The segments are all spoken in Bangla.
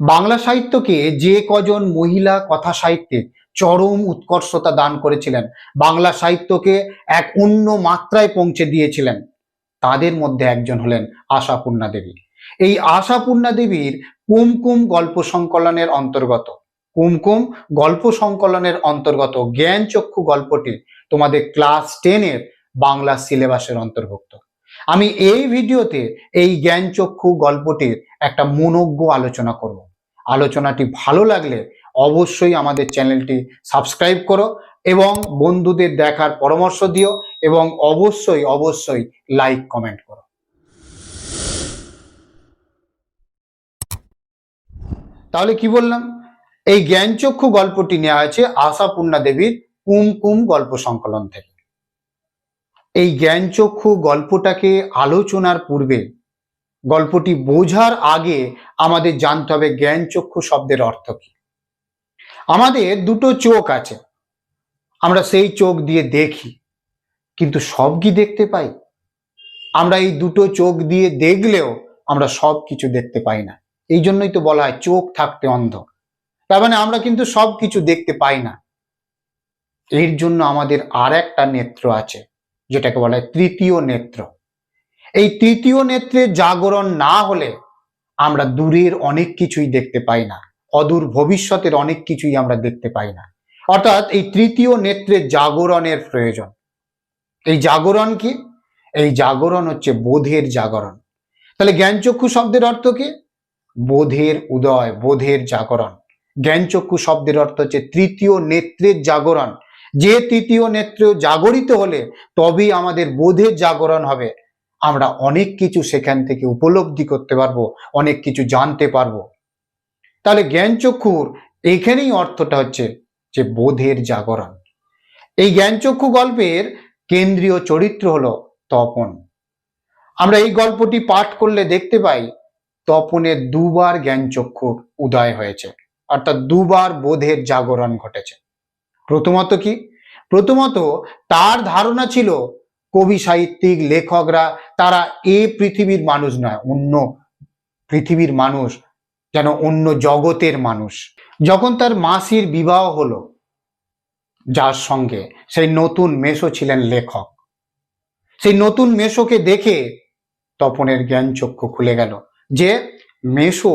বাংলা সাহিত্যকে যে কজন মহিলা কথা সাহিত্যে চরম উৎকর্ষতা দান করেছিলেন, বাংলা সাহিত্যকে এক অন্য মাত্রায় পৌঁছে দিয়েছিলেন, তাদের মধ্যে একজন হলেন আশাপূর্ণা দেবী। এই আশাপূর্ণা দেবীর কুমকুম গল্প সংকলনের অন্তর্গত, কুমকুম গল্প সংকলনের অন্তর্গত জ্ঞান চক্ষু গল্পটি তোমাদের ক্লাস টেনের বাংলা সিলেবাসের অন্তর্ভুক্ত। আমি এই ভিডিওতে এই জ্ঞানচক্ষু গল্পটির একটা মনোজ্ঞ আলোচনা করব। আলোচনাটি ভালো লাগলে অবশ্যই আমাদের চ্যানেলটি সাবস্ক্রাইব করো এবং বন্ধুদের দেখার পরামর্শ দিও এবং অবশ্যই অবশ্যই লাইক, কমেন্ট করো। তাহলে কি বললাম? এই জ্ঞানচক্ষু গল্পটি নেওয়া হয়েছে আশাপূর্ণা দেবীর কুমকুম গল্প সংকলন থেকে। এই জ্ঞানচক্ষু গল্পটাকে আলোচনার পূর্বে গল্পটি বোঝার আগে আমাদের জানতে হবে জ্ঞানচক্ষু শব্দের অর্থ কি। আমাদের দুটো চোখ আছে। আমরা সেই চোখ দিয়ে দেখি, কিন্তু সব কি দেখতে পাই? আমরা এই দুটো চোখ দিয়ে দেখলেও আমরা সব কিছু দেখতে পাই না। এই জন্যই তো বলা হয় চোখ থাকতে অন্ধ। তার মানে আমরা কিন্তু সব কিছু দেখতে পাই না। এর জন্য আমাদের আর একটা নেত্র আছে, যেটাকে বলা হয় তৃতীয় নেত্র। এই তৃতীয় নেত্রের জাগরণ না হলে আমরা দূরের অনেক কিছুই দেখতে পাই না। অদূর ভবিষ্যতের অনেক কিছুই আমরা দেখতে পাই না। অর্থাৎ এই তৃতীয় নেত্রের জাগরণের প্রয়োজন। এই জাগরণ কি? এই জাগরণ হচ্ছে বোধের জাগরণ। তাহলে জ্ঞানচক্ষু শব্দের অর্থ কি? বোধের উদয়, বোধের জাগরণ। জ্ঞানচক্ষু শব্দের অর্থ হচ্ছে তৃতীয় নেত্রের জাগরণ। যে তৃতীয় নেত্র জাগরিত হলে তবেই আমাদের বোধের জাগরণ হবে। আমরা অনেক কিছু সেখান থেকে উপলব্ধি করতে পারব, অনেক কিছু জানতে পারব। তাহলে জ্ঞানচক্ষুর এখানেই অর্থটা হচ্ছে যে বোধের জাগরণ। এই জ্ঞানচক্ষু গল্পের কেন্দ্রীয় চরিত্র হলো তপন। আমরা এই গল্পটি পাঠ করলে দেখতে পাই, তপনের দুবার জ্ঞানচক্ষুর উদয় হয়েছে, অর্থাৎ দুবার বোধের জাগরণ ঘটেছে। প্রথমত কি? প্রথমত তার ধারণা ছিল কবি সাহিত্যিক, লেখকরা, তারা এ পৃথিবীর মানুষ নয়, অন্য পৃথিবীর মানুষ, যেন অন্য জগতের মানুষ। যখন তার মাসির বিবাহ হলো, যার সঙ্গে সেই নতুন মেশো ছিলেন লেখক। সেই নতুন মেশোকে দেখে তপনের জ্ঞান চক্ষু খুলে গেল যে মেশো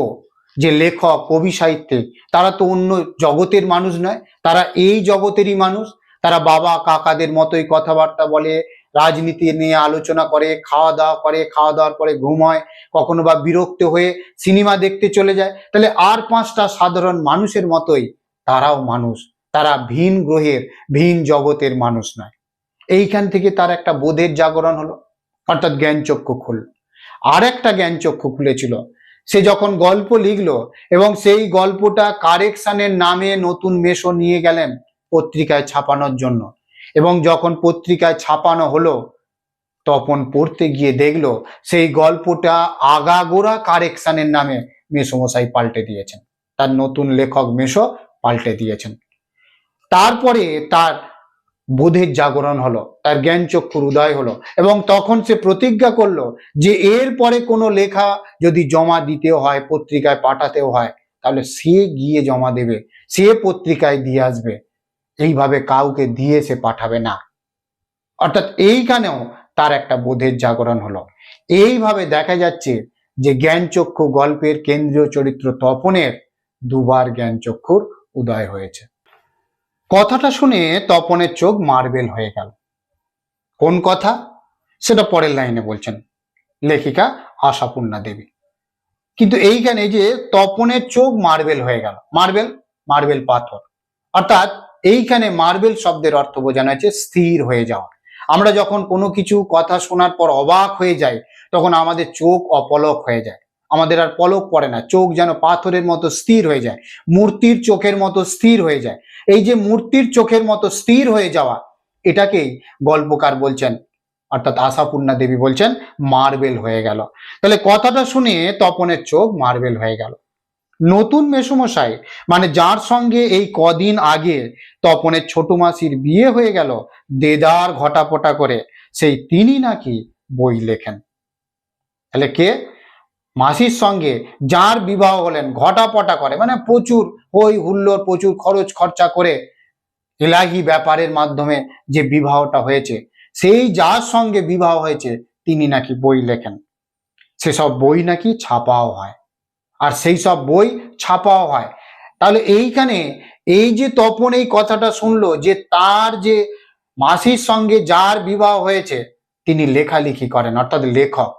যে লেখক, কবি সাহিত্যিক, তারা তো অন্য জগতের মানুষ নয়, তারা এই জগতেরই মানুষ। তারা বাবা কাকাদের মতোই কথাবার্তা বলে রাজনীতি নিয়ে আলোচনা করে, খাওয়া দাওয়া করে, খাওয়া দাওয়ার পরে ঘুম হয়, কখনো বা বিরক্ত হয়ে সিনেমা দেখতে চলে যায়, তাহলে আর পাঁচটা সাধারণ মানুষের মতোই তারাও মানুষ। তারা ভিন গ্রহের, ভিন জগতের মানুষ নয়। এইখান থেকে তার একটা বোধের জাগরণ হলো, অর্থাৎ জ্ঞানচক্ষু খুল আর একটা জ্ঞানচক্ষু খুলেছিল। সে যখন গল্প লিখলো এবং সেই গল্পটা কারেকশনের নামে নতুন মেশো নিয়ে গেলেন পত্রিকায় ছাপানোর জন্য এবং যখন পত্রিকায় ছাপানো হলো তখন পড়তে গিয়ে দেখল, সেই গল্পটা আগাগোড়া কারেকশনের নামে মেসমশাই পাল্টে দিয়েছেন। তার নতুন লেখক মেশো পাল্টে দিয়েছেন। তারপরে তার বোধের জাগরণ হলো, তার জ্ঞান চক্ষুর উদয় হলো এবং তখন সে প্রতিজ্ঞা করল যে এর পরে কোনো লেখা যদি জমা দিতেও হয়, পত্রিকায় পাঠাতেও হয়, তাহলে সে গিয়ে জমা দেবে, সে পত্রিকায় দিয়ে আসবে। এইভাবে কাউকে দিয়ে সে পাঠাবে না। অর্থাৎ এইখানেও তার একটা বোধের জাগরণ হলো। এইভাবে দেখা যাচ্ছে যে জ্ঞানচক্ষু গল্পের কেন্দ্রীয় চরিত্র তপনের দুবার জ্ঞানচক্ষুর উদয় হয়েছে। কথাটা শুনে তপনের চোখ মার্বেল হয়ে গেল। কোন কথা? সেটা পরের লাইনে বলছেন লেখিকা আশাপূর্ণা দেবী। কিন্তু এইখানে যে তপনের চোখ মার্বেল হয়ে গেল। মার্বেল? মার্বেল পাথর। অর্থাৎ এইখানে মার্বেল শব্দের অর্থ বোঝানো হয়েছে স্থির হয়ে যাওয়া। আমরা যখন কোনো কিছু কথা শোনার পর অবাক হয়ে যাই, তখন আমাদের চোখ অপলক হয়ে যায়। আমাদের আর পলক পড়ে না, চোখ যেন পাথরের মতো স্থির হয়ে যায়, মূর্তির চোখের মতো স্থির হয়ে যায়। এই যে মূর্তির চোখের মতো স্থির হয়ে যাওয়া, এটাকেই গল্পকার বলছেন, অর্থাৎ আশাপূর্ণা দেবী বলছেন, মার্বেল হয়ে গেল। তাহলে কথাটা শুনে তপনের চোখ মার্বেল হয়ে গেল। নতুন মেসমশাই মানে যার সঙ্গে এই কদিন আগে তপনের ছোট মাসির বিয়ে হয়ে গেল, দেদার ঘটাপটা করে, সেই তিনি নাকি বই লেখেন। তাহলে কে? মাসির সঙ্গে যার বিবাহ হলেন, ঘটাপটা করে মানে প্রচুর হই হুল্লোড়, প্রচুর খরচ খরচা করে এলাহি ব্যাপারের মাধ্যমে যে বিবাহটা হয়েছে, সেই যার সঙ্গে বিবাহ হয়েছে, তিনি নাকি বই লেখেন। সেসব বই নাকি ছাপাও হয়। আর সেই সব বই ছাপাও হয়। তাহলে এইখানে এই যে তপন এই কথাটা শুনলো যে তার যে মাসির সঙ্গে যার বিবাহ হয়েছে, তিনি লেখালেখি করেন, অর্থাৎ লেখক।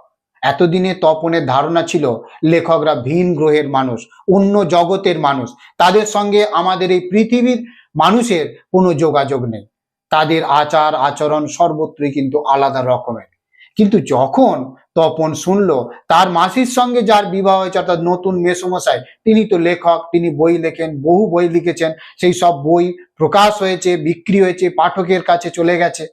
এতদিনে তপনের ধারণা ছিল লেখকরা ভিন গ্রহের মানুষ, অন্য জগতের মানুষ। তাদের সঙ্গে আমাদের এই পৃথিবীর মানুষের কোনো যোগাযোগ নেই। তাদের আচার আচরণ সর্বত্রই কিন্তু আলাদা রকমের। কিন্তু যখন তপন শুনলো, তার মাসির সঙ্গে যার বিবাহ হয়েছে, অর্থাৎ নতুন মেসমশাই, তিনি তো লেখক, তিনি বই লেখেন, বহু বই লিখেছেন, সেই সব বই প্রকাশ হয়েছে, বিক্রি হয়েছে, পাঠকের কাছে চলে গেছে।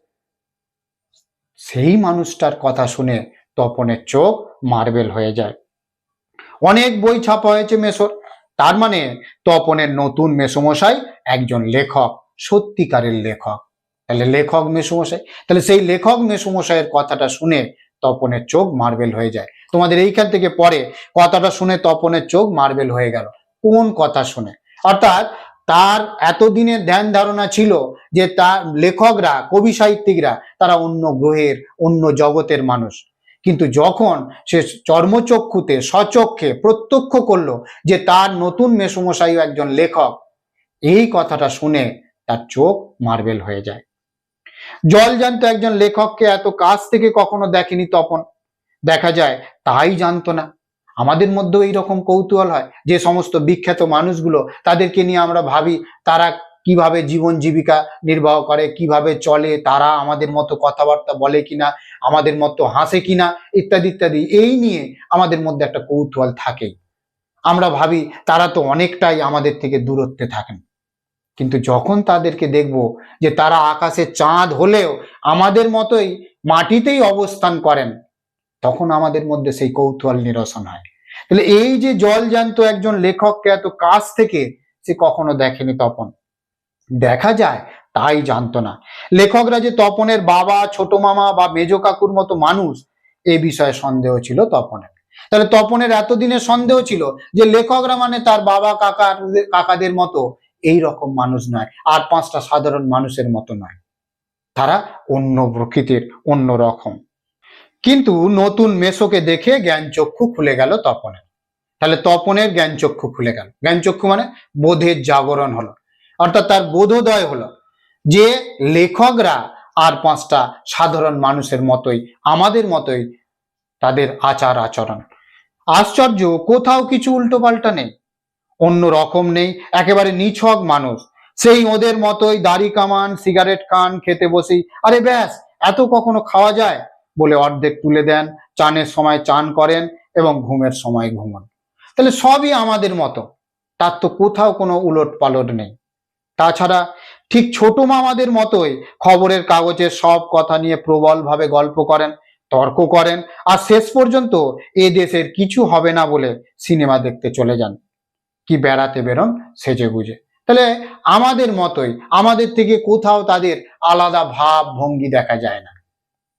সেই মানুষটার কথা শুনে তপনের চোখ মার্বেল হয়ে যায়। অনেক বই ছাপা হয়েছে মেসর। তার মানে তপনের নতুন মেসমশাই একজন লেখক, সত্যিকারের লেখক। তাহলে লেখক মেসুমশাই, তাহলে সেই লেখক মেসুমশাইয়ের কথাটা শুনে তপনের চোখ মার্বেল হয়ে যায়। তোমাদের এইখান থেকে পরে কথাটা শুনে তপনের চোখ মার্বেল হয়ে গেল। কোন কথা শুনে? অর্থাৎ তার এতদিনের ধ্যান ধারণা ছিল যে তার লেখকরা, কবি সাহিত্যিকরা, তারা অন্য গ্রহের, অন্য জগতের মানুষ। কিন্তু যখন সে চর্মচক্ষুতে সচক্ষে প্রত্যক্ষ করল যে তার নতুন মেসমশাইও একজন লেখক, এই কথাটা শুনে তার চোখ মার্বেল হয়ে যায়। জল জানতো একজন লেখককে, এত কাছ থেকে কখনো দেখেনি তপন। দেখা যায়, তাই জানতো না। আমাদের মধ্যেও এইরকম কৌতূহল হয় যে সমস্ত বিখ্যাত মানুষগুলো, তাদেরকে নিয়ে আমরা ভাবি, তারা কীভাবে জীবন জীবিকা নির্বাহ করে, কীভাবে চলে, তারা আমাদের মতো কথাবার্তা বলে কিনা, আমাদের মতো হাসে কিনা, ইত্যাদি ইত্যাদি। এই নিয়ে আমাদের মধ্যে একটা কৌতূহল থাকেই আমরা ভাবি, তারা তো অনেকটাই আমাদের থেকে দূরত্বে থাকেন। কিন্তু যখন তাদেরকে দেখব যে তারা আকাশে চাঁদ হলেও আমাদের মতোই মাটিতেই অবস্থান করেন, তখন আমাদের মধ্যে সেই কৌতূহল নিরসন হয়। তাহলে এই যে জল জ্যান্ত একজন লেখককে এত কাছ থেকে সে কখনো দেখেনি তপন। দেখা যায়, তাই জানতো না। লেখকরা যে তপনের বাবা, ছোট মামা বা মেজ কাকুর মতো মানুষ, এ বিষয়ে সন্দেহ ছিল তপনের। তাহলে তপনের এতদিনের সন্দেহ ছিল যে লেখকরা মানে তার বাবা, কাকার, কাকাদের মতো এই রকম মানুষ নয়, আর পাঁচটা সাধারণ মানুষের মতো নয়। তারা অন্য প্রকৃতির, অন্য রকম। কিন্তু নতুন মেসোকে দেখে জ্ঞান চক্ষু খুলে গেল তপনের। তাহলে তপনের জ্ঞান চক্ষু খুলে গেল। জ্ঞান চক্ষু মানে বোধের জাগরণ হলো। অর্থাৎ তার বোধোদয় হলো যে লেখকরা আর পাঁচটা সাধারণ মানুষের মতোই, আমাদের মতোই তাদের আচার আচরণ আশ্চর্য, কোথাও কিছু উল্টো পাল্টা নেই। অন্য রকম নেই, একেবারে নিছক মানুষ। সেই ওদের মতোই দাড়ি কামান, সিগারেট খান খেতে বসি আরে ব্যাস, এত কখনো খাওয়া যায়? বলে অর্ধেক তুলে দেন, চানের সময় চান করেন এবং ঘুমের সময় ঘুমান। তাহলে সবই আমাদের মতো, তার তো কোথাও কোনো উলট পালট নেই। তাছাড়া ঠিক ছোট মামাদের মতোই খবরের কাগজের সব কথা নিয়ে প্রবলভাবে গল্প করেন, তর্ক করেন, আর শেষ পর্যন্ত এ দেশের কিছু হবে না বলে সিনেমা দেখতে চলে যান। কি বেড়াতে বেরোন? সেজে গুজে। তাহলে আমাদের মতোই, আমাদের থেকে কোথাও তাদের আলাদা ভাব ভঙ্গি দেখা যায় না।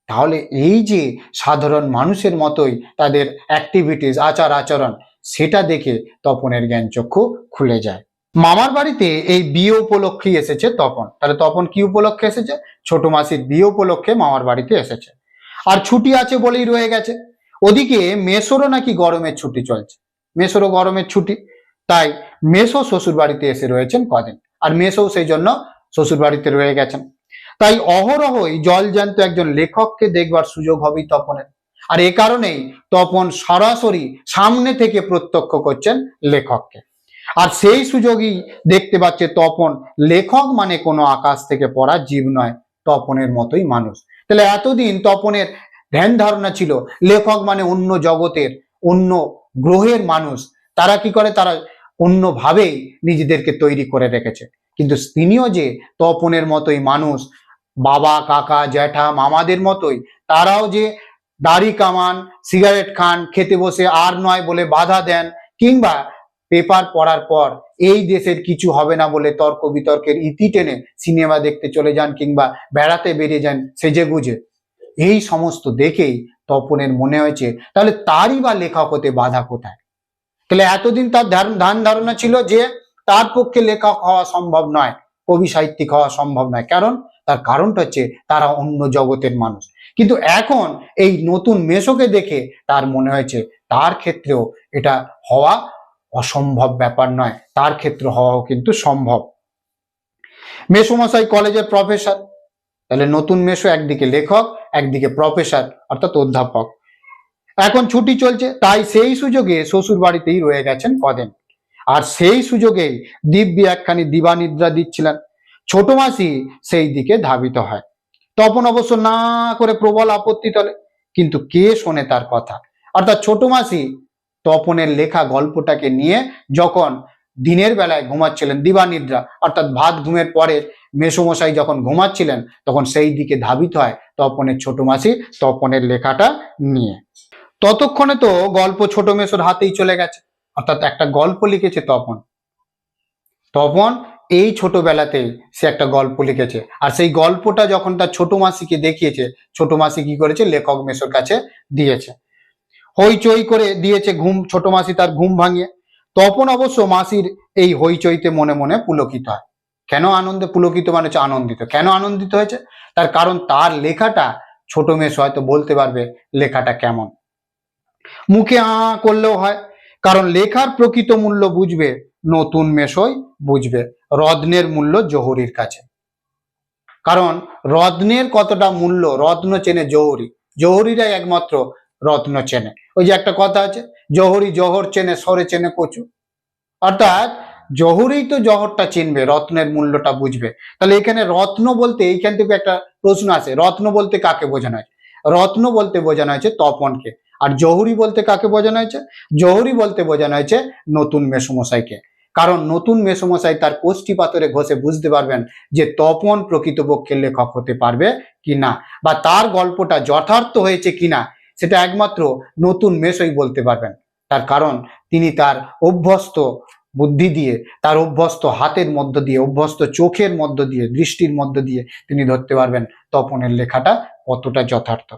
তাহলে এই যে সাধারণ মানুষের মতোই তাদের অ্যাক্টিভিটিস আচার আচরণ, সেটা দেখে তপনের জ্ঞান চক্ষু খুলে যায়। মামার বাড়িতে এই বিয়ে উপলক্ষেই এসেছে তপন। তাহলে তপন কি উপলক্ষে এসেছে? ছোট মাসির বিয়ে উপলক্ষে মামার বাড়িতে এসেছে। আর ছুটি আছে বলেই রয়ে গেছে। ওদিকে মেসরও নাকি গরমের ছুটি চলছে। মেসোরও গরমের ছুটি। তাই মেসো শ্বশুর বাড়িতে এসে রয়েছেন কদিন। আর মেসো সেই জন্য শ্বশুর বাড়িতে রয়ে গেছেন। তাই অহরহই জল জ্যান্ত একজন লেখককে দেখবার সুযোগ হবেই তপনের। আর এ কারণেই তপন সরাসরি সামনে থেকে প্রত্যক্ষ করছেন লেখককে। আর সেই সুযোগই দেখতে পাচ্ছে তপন লেখক মানে কোনো আকাশ থেকে পড়া জীব নয়, তপনের মতোই মানুষ। তাহলে এতদিন তপনের ধ্যান ধারণা ছিল, লেখক মানে অন্য জগতের, অন্য গ্রহের মানুষ। তারা কি করে? তারা অন্যভাবেই নিজেদেরকে তৈরি করে রেখেছে। কিন্তু তিনিও যে তপনের মতোই মানুষ, বাবা, কাকা, জ্যাঠা, মামাদের মতোই, তারাও যে দাড়ি কামান, সিগারেট খান, খেতে বসে আর নয় বলে বাধা দেন, কিংবা পেপার পড়ার পর এই দেশের কিছু হবে না বলে তর্ক বিতর্কের ইতি টেনে সিনেমা দেখতে চলে যান কিংবা বেড়াতে বেরিয়ে যান সেজে গুজে, এই সমস্ত দেখেই তপনের মনে হয়েছে, তাহলে তারই বা লেখক হতে বাধা কোথায়? তাহলে এতদিন তার ধ্যান ধারণা ছিল যে তার পক্ষে লেখক হওয়া সম্ভব নয়, কবি সাহিত্যিক হওয়া সম্ভব নয়। কারণ তার কারণটা হচ্ছে তারা অন্য জগতের মানুষ। কিন্তু এখন এই নতুন মেশোকে দেখে তার মনে হয়েছে তার ক্ষেত্রেও এটা হওয়া অসম্ভব ব্যাপার নয়, তার ক্ষেত্রে হওয়াও কিন্তু সম্ভব। মেসোমশাই কলেজের প্রফেসর তাহলে নতুন মেশো একদিকে লেখক, একদিকে প্রফেসর অর্থাৎ অধ্যাপক। এখন ছুটি চলছে, তাই সেই সুযোগে শ্বশুর বাড়িতেই রয়ে গেছেন কদিন। আর সেই সুযোগেই দিব্যি একখানি দিবানিদ্রা দিচ্ছিলেন। ছোট মাসি সেই দিকে ধাবিত হয়। তপন অবশ্য না করে প্রবল আপত্তি তোলে, কিন্তু কে শোনে তার কথা? অর্থাৎ ছোট মাসি তপনের লেখা গল্পটাকে নিয়ে যখন দিনের বেলায় ঘুমাচ্ছিলেন দিবানিদ্রা অর্থাৎ ভাত ঘুমের পরে মেসোমশাই যখন ঘুমাচ্ছিলেন, তখন সেই দিকে ধাবিত হয় তপনের ছোট মাসি তপনের লেখাটা নিয়ে। ততক্ষণে তো গল্প ছোট মেসোর হাতেই চলে গেছে। অর্থাৎ একটা গল্প লিখেছে তপন। তপন এই ছোটবেলাতেই সে একটা গল্প লিখেছে। আর সেই গল্পটা যখন তার ছোট মাসিকে দেখিয়েছে, ছোট মাসি কি করেছে? লেখক মেসোর কাছে দিয়েছে। হইচই করে দিয়েছে ঘুম, ছোট মাসি তার ঘুম ভাঙিয়ে। তপন অবশ্য মাসির এই হইচইতে মনে মনে পুলকিত হয়। কেন আনন্দে পুলকিত মানে হচ্ছে আনন্দিত। কেন আনন্দিত হয়েছে? তার কারণ তার লেখাটা ছোট মেসো হয়তো বলতে পারবে লেখাটা কেমন। মুখে আ করলেও হয়। কারণ লেখার প্রকৃত মূল্য বুঝবে, নতুন মেশোই বুঝবে, রত্নের মূল্য জহুরির কাছে। কারণ রত্নের কতটা মূল্য, রত্ন চেনে জহুরি। জহুরিরাই একমাত্র রত্ন চেনে। ওই যে একটা কথা আছে, জহুরি জহর চেনে সরে চেনে কচু। অর্থাৎ জহুরেই তো জহরটা চিনবে, রত্নের মূল্যটা বুঝবে। তাহলে এখানে রত্ন বলতে এইখান থেকে একটা প্রশ্ন আছে রত্ন বলতে কাকে বোঝানো হয় রত্ন বলতে বোঝানো হয়েছে তপনকে। আর জহুরি বলতে কাকে বোঝানো হয়েছে? জহুরি বলতে বোঝানো হয়েছে নতুন মেসমশাইকে। কারণ নতুন মেসমশাই তার কোষ্ঠী পাথরে ঘষে বুঝতে পারবেন যে তপন প্রকৃতপক্ষে লেখক হতে পারবে কি না বা তার গল্পটা যথার্থ হয়েছে কিনা সেটা একমাত্র নতুন মেসই বলতে পারবেন। তার কারণ তিনি তার অভ্যস্ত বুদ্ধি দিয়ে, তার অভ্যস্ত হাতের মধ্য দিয়ে, অভ্যস্ত চোখের মধ্য দিয়ে, দৃষ্টির মধ্য দিয়ে তিনি ধরতে পারবেন তপনের লেখাটা কতটা যথার্থ।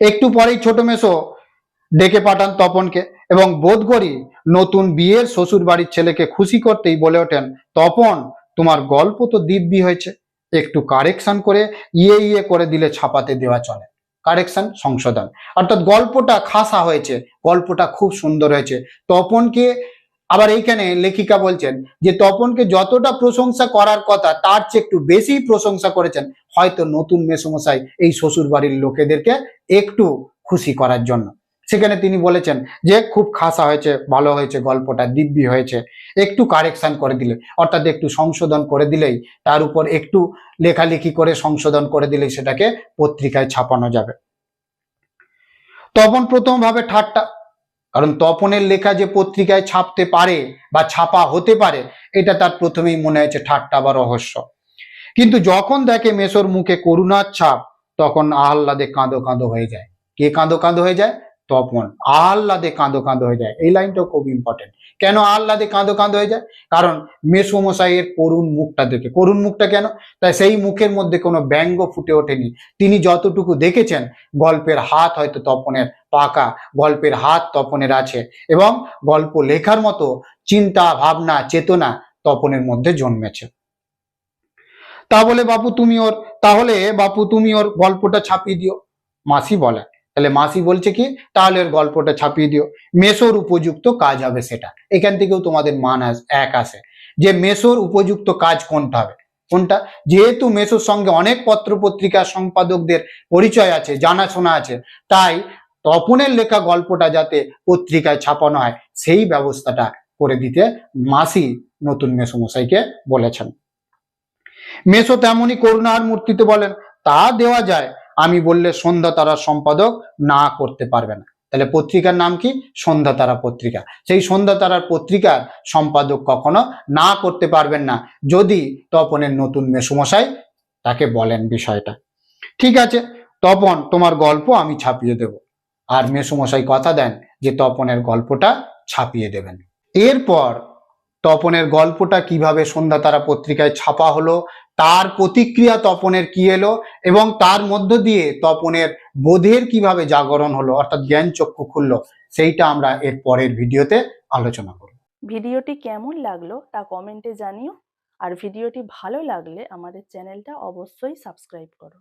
একটু পরেই ছোট মেসো ডেকে পাঠান তপনকে এবং বোধ করি নতুন বিয়ের শ্বশুর বাড়ির ছেলেকে খুশি করতেই বলে ওঠেন, তপন, তোমার গল্প তো দিব্যি হয়েছে। একটু কারেকশন করে ইয়ে ইয়ে করে দিলে ছাপাতে দেওয়া চলে। কারেকশন, সংশোধন। অর্থাৎ গল্পটা খাসা হয়েছে, গল্পটা খুব সুন্দর হয়েছে। তপনকে আবার এইখানে লেখিকা বলছেন যে তপনকে যতটা প্রশংসা করার কথা, তার চেয়ে একটু বেশি প্রশংসা করেছেন। হয়তো নতুন মেসমশাই এই শ্বশুর বাড়ির লোকেদেরকে একটু খুশি করার জন্য। সেখানে তিনি বলেছেন যে, খুব খাসা হয়েছে, ভালো হয়েছে, গল্পটা দিব্যি হয়েছে। একটু কারেকশন করে দিলে, অর্থাৎ একটু সংশোধন করে দিলেই, তার উপর একটু লেখালেখি করে সংশোধন করে দিলেই সেটাকে পত্রিকায় ছাপানো যাবে। তপন প্রথম ভাবে ঠাট্টা কারণ তপনের লেখা যে পত্রিকায় ছাপতে পারে বা ছাপা হতে পারে, এটা তার প্রথমেই মনে হয়েছে ঠাট্টা বা রহস্য। কিন্তু যখন দেখে মেসোর মুখে করুণার ছাপ, তখন আহ্লাদে কাঁদো কাঁদো হয়ে যায়। কে কাঁদো কাঁদো হয়ে যায়? তপন। আহ্লাদে কাঁদো কাঁদো হয়ে যায়। এই লাইনটাও খুব ইম্পর্টেন্ট কেন আহ্লাদে কাঁদো কাঁদো হয়ে যায়? কারণ মেসমশাইয়ের করুণ মুখটা দেখে। করুণ মুখটা কেন? তাই সেই মুখের মধ্যে কোনো ব্যঙ্গ ফুটে ওঠেনি। তিনি যতটুকু দেখেছেন, গল্পের হাত হয়তো তপনের পাকা গল্পের হাত তপনের আছে এবং গল্প লেখার মতো চিন্তা, ভাবনা, চেতনা তপনের মধ্যে জন্মেছে। তা বলে, বাপু, তুমি ওর তাহলে, বাপু, তুমি ওর গল্পটা ছাপিয়ে দিও। মাসি বলে, তাহলে মাসি বলছে কি, তাহলে ওর গল্পটা ছাপিয়ে দিও। মেসোর উপযুক্ত কাজ হবে সেটা। এখান থেকেও তোমাদের মান এক আসে। যে মেসোর উপযুক্ত কাজ কোনটা হবে? কোনটা? যেহেতু মেসোর সঙ্গে অনেক পত্র পত্রিকা সম্পাদকদের পরিচয় আছে, জানাশোনা আছে, তাই তপনের লেখা গল্পটা যাতে পত্রিকায় ছাপানো হয়, সেই ব্যবস্থাটা করে দিতে মাসি নতুন মেসমশাইকে বলেছেন। মেসো তেমনই করুণার মূর্তিতে বলেন, তা দেওয়া যায়, আমি বললে সন্ধ্যা তারার সম্পাদক না করতে পারবে না। তাহলে পত্রিকার নাম কি? সন্ধ্যা তারা পত্রিকা। সেই সন্ধ্যা তারার পত্রিকার সম্পাদক কখনো না করতে পারবেন না, যদি তপনের নতুন মেসমশাই তাকে বলেন বিষয়টা। ঠিক আছে, তপন, তোমার গল্প আমি ছাপিয়ে দেব। আর মেসমশাই কথা দেন যে তপনের গল্পটা ছাপিয়ে দেবেন। এরপর তপনের গল্পটা কীভাবে সন্ধ্যা তারা পত্রিকায় ছাপা হলো, তার প্রতিক্রিয়া তপনের কি এলো এবং তার মধ্য দিয়ে তপনের বোধের কীভাবে জাগরণ হলো, অর্থাৎ জ্ঞান চক্ষু খুললো, সেইটা আমরা এর পরের ভিডিওতে আলোচনা করব। ভিডিওটি কেমন লাগল তা কমেন্টে জানিও, আর ভিডিওটি ভালো লাগলে আমাদের চ্যানেলটা অবশ্যই সাবস্ক্রাইব করো।